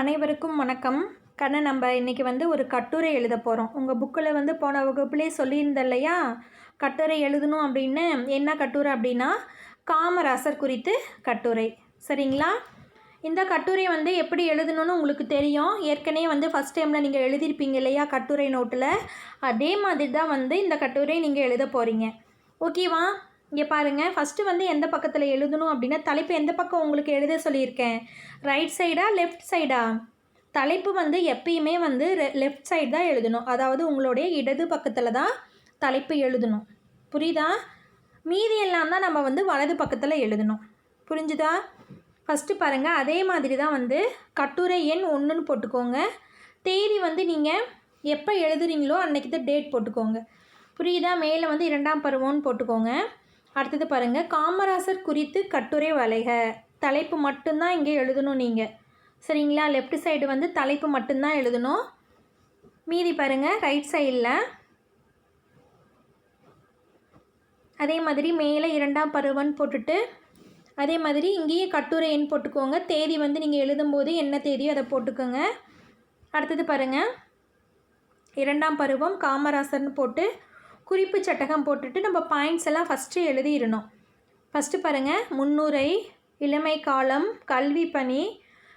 அனைவருக்கும் வணக்கம். கண்ண நம்ம இன்றைக்கி வந்து ஒரு கட்டுரை எழுத போகிறோம் உங்கள் புக்கில் வந்து போன வகுப்புலேயே சொல்லியிருந்தேன் இல்லையா கட்டுரை எழுதணும் அப்படின்னு. என்ன கட்டுரை அப்படின்னா காமராசர் குறித்து கட்டுரை. சரிங்களா? இந்த கட்டுரை வந்து எப்படி எழுதணும்னு உங்களுக்கு தெரியும். ஏற்கனவே வந்து ஃபஸ்ட் டைமில் நீங்கள் எழுதியிருப்பீங்க இல்லையா கட்டுரை நோட்டில் அதே மாதிரி தான் வந்து இந்த கட்டுரை நீங்கள் எழுத போகிறீங்க ஓகேவா இங்கே பாருங்கள் ஃபஸ்ட்டு வந்து எந்த பக்கத்தில் எழுதணும் அப்படின்னா தலைப்பு எந்த பக்கம் உங்களுக்கு எழுத சொல்லியிருக்கேன்? ரைட் சைடா லெஃப்ட் சைடா தலைப்பு வந்து எப்பயுமே வந்து லெஃப்ட் சைடு தான் எழுதணும். அதாவது உங்களுடைய இடது பக்கத்தில் தான் தலைப்பு எழுதணும். புரியுதா? மீதி எல்லாம் தான் நம்ம வந்து வலது பக்கத்தில் எழுதணும். புரிஞ்சுதா? ஃபஸ்ட்டு பாருங்கள் அதே மாதிரி தான் வந்து கட்டுரை எண் ஒன்றுன்னு போட்டுக்கோங்க. தேதி வந்து நீங்கள் எப்போ எழுதுறீங்களோ அன்றைக்கி தான் டேட் போட்டுக்கோங்க. புரியுதா? மேலே வந்து இரண்டாம் பருவம்னு போட்டுக்கோங்க. அடுத்தது பாருங்கள் காமராசர் குறித்து கட்டுரை வலைக தலைப்பு மட்டும்தான் இங்கே எழுதணும் நீங்கள் சரிங்களா? லெஃப்ட் சைடு வந்து தலைப்பு மட்டும்தான் எழுதணும். மீதி பாருங்கள் ரைட் சைடில் அதே மாதிரி மேலே இரண்டாம் பருவன் போட்டுட்டு அதே மாதிரி இங்கேயே கட்டுரை எண் போட்டுக்கோங்க. தேதி வந்து நீங்கள் எழுதும்போது என்ன தேதியோ அதை போட்டுக்கோங்க. அடுத்தது பாருங்கள் இரண்டாம் பருவம் காமராசர்னு போட்டு குறிப்பு சட்டகம் போட்டுட்டு நம்ம பாயிண்ட்ஸ் எல்லாம் ஃபஸ்ட்டு எழுதிடணும். ஃபஸ்ட்டு பாருங்கள் முன்னுரை இளமை காலம் கல்வி பணி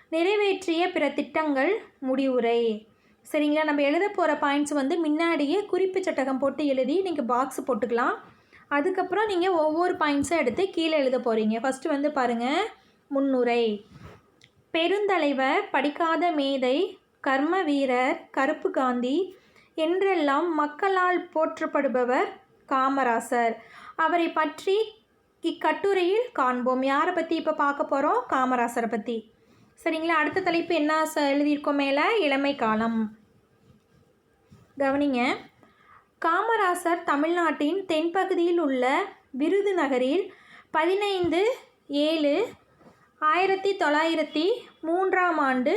நிறைவேற்றிய பிற திட்டங்கள் முடிவுரை. சரிங்களா? நம்ம எழுத போகிற பாயிண்ட்ஸ் வந்து முன்னாடியே குறிப்பு சட்டகம் போட்டு எழுதி நீங்கள் பாக்ஸ் போட்டுக்கலாம். அதுக்கப்புறம் நீங்கள் ஒவ்வொரு பாயிண்ட்ஸும் எடுத்து கீழே எழுத போகிறீங்க ஃபஸ்ட்டு வந்து பாருங்கள் முன்னுரை. பெருந்தலைவர் படிக்காத மேதை கர்ம வீரர் கருப்பு காந்தி என்றெல்லாம் மக்களால் போற்றப்படுபவர் காமராசர். அவரை பற்றி இக்கட்டுரையில் காண்போம். யாரை பற்றி இப்போ பார்க்க போகிறோம் காமராசரை பற்றி சரிங்களா? அடுத்த தலைப்பு என்ன ச எழுதியிருக்கோம் மேலே? இளமை காலம். கவனிங்க. காமராசர் தமிழ்நாட்டின் தென்பகுதியில் உள்ள விருதுநகரில் பதினைந்து ஏழு ஆயிரத்தி தொள்ளாயிரத்தி மூன்றாம் ஆண்டு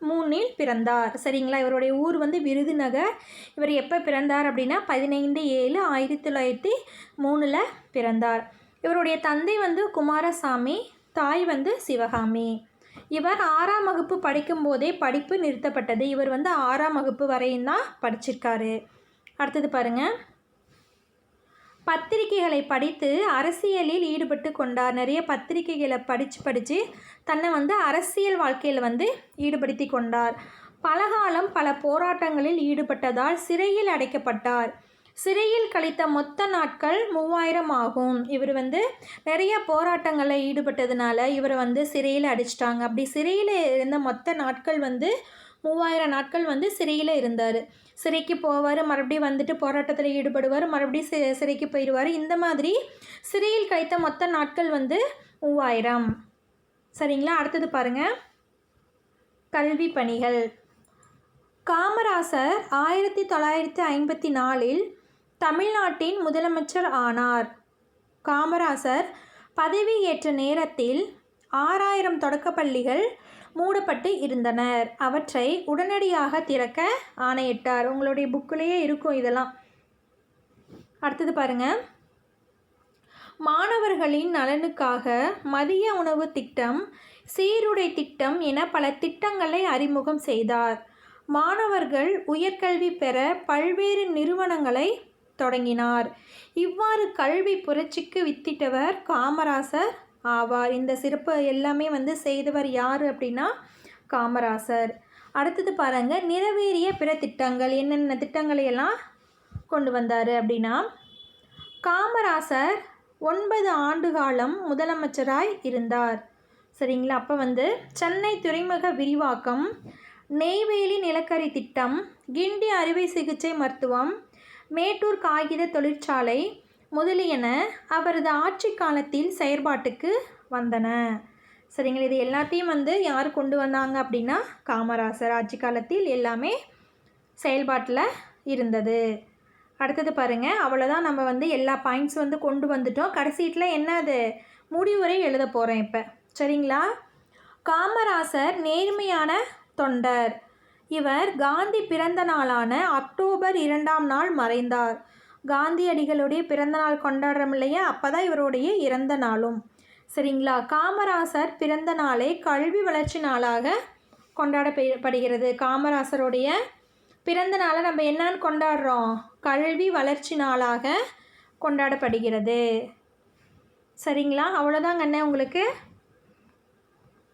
மூணில் பிறந்தார். சரிங்களா? இவருடைய ஊர் வந்து விருதுநகர். இவர் எப்போ பிறந்தார் அப்படின்னா பதினைந்து ஏழு ஆயிரத்தி தொள்ளாயிரத்தி மூணில் பிறந்தார். இவருடைய தந்தை வந்து குமாரசாமி தாய் வந்து சிவகாமி. இவர் ஆறாம் வகுப்பு படிக்கும்போதே படிப்பு நிறுத்தப்பட்டது. இவர் வந்து ஆறாம் வகுப்பு வரையும் தான் படிச்சிருக்காரு. அடுத்தது பாருங்கள் பத்திரிகைகளை படித்து அரசியலில் ஈடுபட்டு கொண்டார். நிறைய பத்திரிகைகளை படித்து படித்து தன்னை வந்து அரசியல் வாழ்க்கையில் வந்து ஈடுபடுத்தி கொண்டார். பலகாலம் பல போராட்டங்களில் ஈடுபட்டதால் சிறையில் அடைக்கப்பட்டார். சிறையில் கழித்த மொத்த நாட்கள் மூவாயிரம் ஆகும். இவர் வந்து நிறைய போராட்டங்களில் ஈடுபட்டதுனால இவரை வந்து சிறையில் அடிச்சிட்டாங்க. அப்படி சிறையில் இருந்த மொத்த நாட்கள் வந்து மூவாயிரம் நாட்கள் வந்து சிறையில் இருந்தார். சிறைக்கு போவார் மறுபடியும் வந்துட்டு போராட்டத்தில் ஈடுபடுவார் மறுபடியும் சி சிறைக்கு போயிடுவார் இந்த மாதிரி சிறையில் கழித்த மொத்த நாட்கள் வந்து மூவாயிரம். சரிங்களா? அடுத்தது பாருங்கள் கல்வி பணிகள். காமராசர் ஆயிரத்தி தொள்ளாயிரத்தி ஐம்பத்தி நாலில் தமிழ்நாட்டின் முதலமைச்சர் ஆனார். காமராசர் பதவியேற்ற நேரத்தில் ஆறாயிரம் தொடக்கப்பள்ளிகள் மூடப்பட்டு இருந்தனர். அவற்றை உடனடியாக திறக்க ஆணையிட்டார். உங்களுடைய புக்கிலேயே இருக்கும் இதெல்லாம். அடுத்தது பாருங்கள் மாணவர்களின் நலனுக்காக மதிய உணவு திட்டம் சீருடை திட்டம் என பல திட்டங்களை அறிமுகம் செய்தார். மாணவர்கள் உயர்கல்வி பெற பல்வேறு நிறுவனங்களை தொடங்கினார். இவ்வாறு கல்வி புரட்சிக்கு வித்திட்டவர் காமராசர் ஆவார் இந்த சிறப்பு எல்லாமே வந்து செய்தவர் யார் அப்படின்னா காமராசர். அடுத்தது பாருங்கள் நிறைவேறிய பிற திட்டங்கள் என்னென்ன திட்டங்களை எல்லாம் கொண்டு வந்தார் அப்படின்னா காமராசர் ஒன்பது ஆண்டு காலம் முதலமைச்சராய் இருந்தார். சரிங்களா? அப்போ வந்து சென்னை துறைமுக விரிவாக்கம் நெய்வேலி நிலக்கரி திட்டம் கிண்டி அறுவை சிகிச்சை மருத்துவம் மேட்டூர் காகித தொழிற்சாலை முதலியன அவரது ஆட்சி காலத்தில் செயற்பாட்டுக்கு வந்தன. சரிங்களா இது எல்லாத்தையும் வந்து யார் கொண்டு வந்தாங்க அப்படின்னா காமராசர் ஆட்சி காலத்தில் எல்லாமே செயல்பாட்டில் இருந்தது. அடுத்தது பாருங்கள் அவ்வளோதான் நம்ம வந்து எல்லா பாயிண்ட்ஸ் வந்து கொண்டு வந்துட்டோம். கடைசீட்டில் என்ன அது? முடிவுரை எழுத போகிறேன் இப்போ. சரிங்களா? காமராசர் நேர்மையான தொண்டர். இவர் காந்தி பிறந்த நாளான அக்டோபர் இரண்டாம் நாள் மறைந்தார். காந்தியடிகளுடைய பிறந்த நாள் கொண்டாடுறோம் இல்லையா? அப்போ தான் இவருடைய இறந்த நாளும். சரிங்களா? காமராசர் பிறந்த நாளை கல்வி வளர்ச்சி நாளாக கொண்டாடப்படுகிறது. காமராசருடைய பிறந்த நாளை நம்ம என்னன்னு கொண்டாடுறோம்? கல்வி வளர்ச்சி நாளாக கொண்டாடப்படுகிறது. சரிங்களா? அவ்வளோதாங்க அண்ணன் உங்களுக்கு.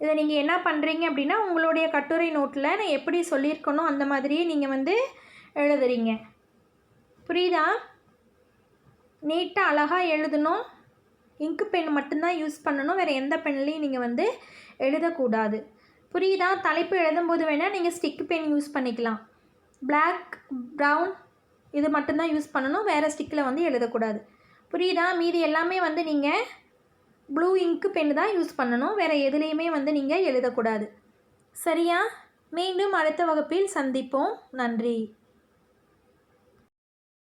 இதை நீங்கள் என்ன பண்ணுறீங்க அப்படின்னா உங்களுடைய கட்டுரை நோட்டில் நான் எப்படி சொல்லியிருக்கணும் அந்த மாதிரியே நீங்கள் வந்து எழுதுறீங்க. புரியுதா? நீட்டாக அழகாக எழுதணும். இங்கு பென் மட்டும்தான் யூஸ் பண்ணணும். வேறு எந்த பென்லேயும் நீங்கள் வந்து எழுதக்கூடாது. புரியுதா? தலைப்பு எழுதும்போது வேணால் நீங்கள் ஸ்டிக் பென் யூஸ் பண்ணிக்கலாம். பிளாக் ப்ரௌன் இது மட்டும்தான் யூஸ் பண்ணணும். வேறு ஸ்டிக்கில் வந்து எழுதக்கூடாது. புரியுதா? மீதி எல்லாமே வந்து நீங்கள் ப்ளூ இங்க்கு பென் தான் யூஸ் பண்ணணும். வேறு எதுலேயுமே வந்து நீங்கள் எழுதக்கூடாது. சரியா? மீண்டும் அடுத்த வகுப்பில் சந்திப்போம். நன்றி.